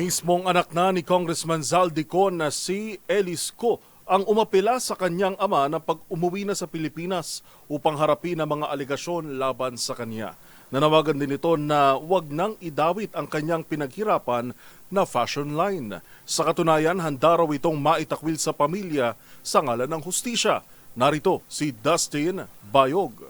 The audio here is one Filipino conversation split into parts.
Mismong anak na ni Congressman Zaldico na si Elisco ang umapela sa kanyang ama na pag umuwi na sa Pilipinas upang harapin ang mga aligasyon laban sa kanya. Nanawagan din ito na wag nang idawit ang kanyang pinaghirapan na fashion line. Sa katunayan, handa raw itong maitakwil sa pamilya sa ngalan ng hustisya. Narito si Dustin Bayog.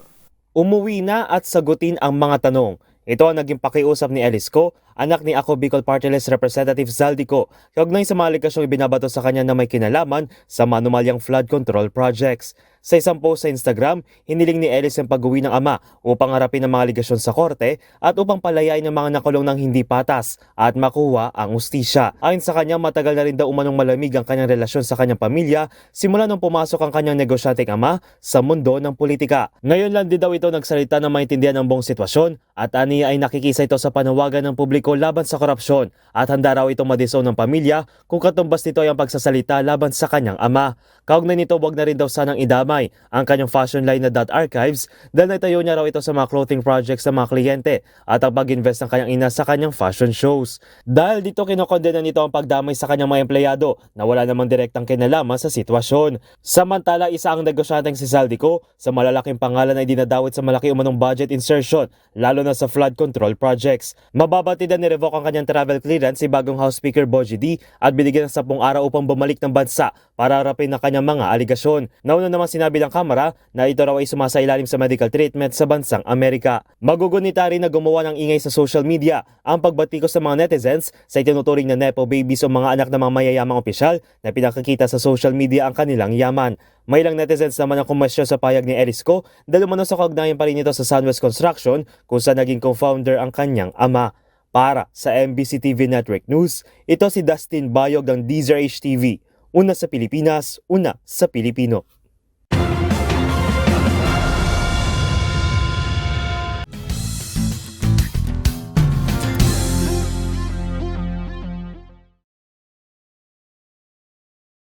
Umuwi na at sagutin ang mga tanong. Ito ang naging pakiusap ni Elisco, anak ni Ako Bicol Party List Representative Zaldico, kaugnay sa mga alikasyong ibinabato sa kanya na may kinalaman sa manumalyang flood control projects. Sa isang post sa Instagram, hiniling ni Elis ang pag-uwi ng ama upang harapin ang mga aligasyon sa korte at upang palayain ang mga nakulong ng hindi patas at makuha ang ustisya. Ayon sa kanya, matagal na rin daw umanong malamig ang kanyang relasyon sa kanyang pamilya simula nung pumasok ang kanyang negosyanteng ama sa mundo ng politika. Ngayon lang din daw ito nagsalita na maintindihan ang buong sitwasyon at aniya ay nakikisa ito sa panawagan ng publiko laban sa korupsyon at handa raw itong madisown ng pamilya kung katumbas nito ay ang pagsasalita laban sa kanyang ama. Kaugnay nito, wag na rin daw sanang idamay ang kanyang fashion line na Dot Archives dahil naitayo niya raw ito sa mga clothing projects ng mga kliyente at ang pag-invest ng kanyang ina sa kanyang fashion shows. Dahil dito kinokondena nito ang pagdamay sa kanyang mga empleyado na wala namang direktang kinalaman sa sitwasyon. Samantala, isa ang negosyanteng si Zaldico sa malalaking pangalan ay dinadawit sa malaki umanong budget insertion lalo na sa flood control projects. Mababati na ni-revoke ang kanyang travel clearance si bagong House Speaker Boji D at binigyan ng 10 araw upang bumalik ng bansa para harapin ang kanyang mga aligasyon. Nauna naman sinabi ng Kamara na ito raw ay sumasailalim sa medical treatment sa bansang Amerika. Magugunita rin na gumawa ng ingay sa social media ang pagbatikos ng mga netizens sa itinuturing na Nepo babies o mga anak ng mga mayayamang opisyal na pinakakita sa social media ang kanilang yaman. May ilang netizens naman ang kumwestiyon sa payag ni Erisco dahil umano sa kaugnayan pa rin ito sa Sunwest Construction kung saan naging co-founder ang kanyang ama. Para sa MBC TV Network News, ito si Dustin Bayog ng Deezer HTV. Una sa Pilipinas, una sa Pilipino.